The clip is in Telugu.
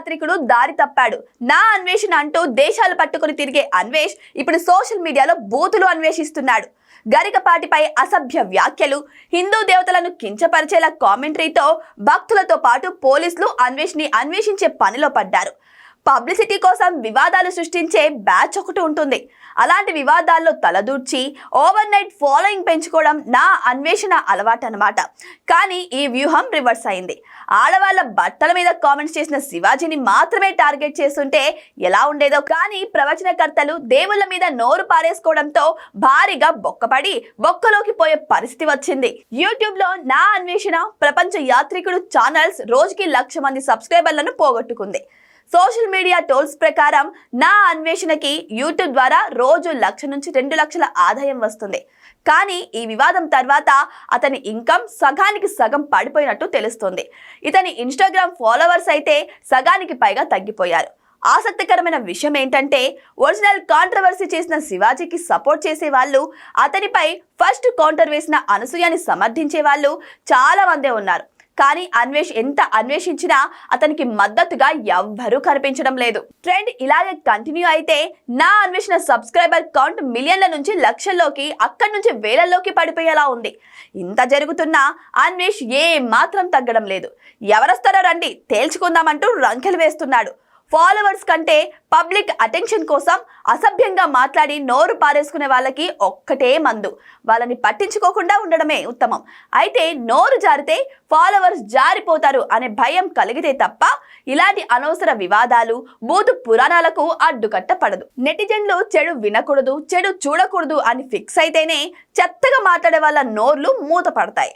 యాత్రికుడు దారి తప్పాడు. నా అన్వేషణ అంటూ దేశాలు పట్టుకుని తిరిగే అన్వేష్ ఇప్పుడు సోషల్ మీడియాలో బూతులు అన్వేషిస్తున్నాడు. గరికపాటిపై అసభ్య వ్యాఖ్యలు హిందూ దేవతలను కించపరిచేలా కామెంటరీతో భక్తులతో పాటు పోలీసులు అన్వేష్ని అన్వేషించే పనిలో పడ్డారు. పబ్లిసిటీ కోసం వివాదాలు సృష్టించే బ్యాచ్ ఒకటి ఉంటుంది. అలాంటి వివాదాల్లో తలదూర్చి ఓవర్ నైట్ ఫాలోయింగ్ పెంచుకోవడం నా అన్వేషణ అలవాటు అనమాట కానీ ఈ వ్యూహం రివర్స్ అయింది. ఆడవాళ్ళ బట్టల మీద కామెంట్స్ చేసిన శివాజీని మాత్రమే టార్గెట్ చేస్తుంటే ఎలా ఉండేదో. కానీ ప్రవచనకర్తలు దేవుళ్ళ మీద నోరు పారేసుకోవడంతో భారీగా బొక్కపడి బొక్కలోకి పోయే పరిస్థితి వచ్చింది. యూట్యూబ్లో నా అన్వేషణ ప్రపంచ యాత్రికుడు ఛానల్స్ రోజుకి లక్ష మంది సబ్స్క్రైబర్లను పోగొట్టుకుంది. సోషల్ మీడియా టోల్స్ ప్రకారం నా అన్వేషణకి యూట్యూబ్ ద్వారా రోజు లక్ష నుంచి రెండు లక్షల ఆదాయం వస్తుంది. కానీ ఈ వివాదం తర్వాత అతని ఇన్కమ్ సగానికి సగం పడిపోయినట్టు తెలుస్తుంది. ఇతని ఇన్స్టాగ్రామ్ ఫాలోవర్స్ అయితే సగానికి పైగా తగ్గిపోయారు. ఆసక్తికరమైన విషయం ఏంటంటే ఒరిజినల్ కాంట్రవర్సీ చేసిన శివాజీకి సపోర్ట్ చేసే వాళ్ళు అతనిపై ఫస్ట్ కౌంటర్ వేసిన అనసూయని సమర్థించే వాళ్ళు చాలా మందే ఉన్నారు. కానీ అన్వేష్ ఎంత అన్వేషించినా అతనికి మద్దతుగా ఎవ్వరూ కనిపించడం లేదు. ట్రెండ్ ఇలాగే కంటిన్యూ అయితే నా అన్వేషణ సబ్స్క్రైబర్ కౌంట్ మిలియన్ల నుంచి లక్షల్లోకి అక్కడి నుంచి వేలల్లోకి పడిపోయేలా ఉంది. ఇంత జరుగుతున్నా అన్వేష్ ఏ మాత్రం తగ్గడం లేదు. ఎవరొస్తారో రండి తేల్చుకుందామంటూ రంకెలు వేస్తున్నాడు. ఫాలోవర్స్ కంటే పబ్లిక్ అటెన్షన్ కోసం అసభ్యంగా మాట్లాడి నోరు పారేసుకునే వాళ్ళకి ఒక్కటే మందు. వాళ్ళని పట్టించుకోకుండా ఉండడమే ఉత్తమం. అయితే నోరు జారితే ఫాలోవర్స్ జారిపోతారు అనే భయం కలిగితే తప్ప ఇలాంటి అనవసర వివాదాలు బూతు పురాణాలకు అడ్డుకట్ట పడదు నెటిజన్లు చెడు వినకూడదు చెడు చూడకూడదు అని ఫిక్స్ అయితేనే చెత్తగా మాట్లాడే వాళ్ళ నోర్లు మూత పడతాయి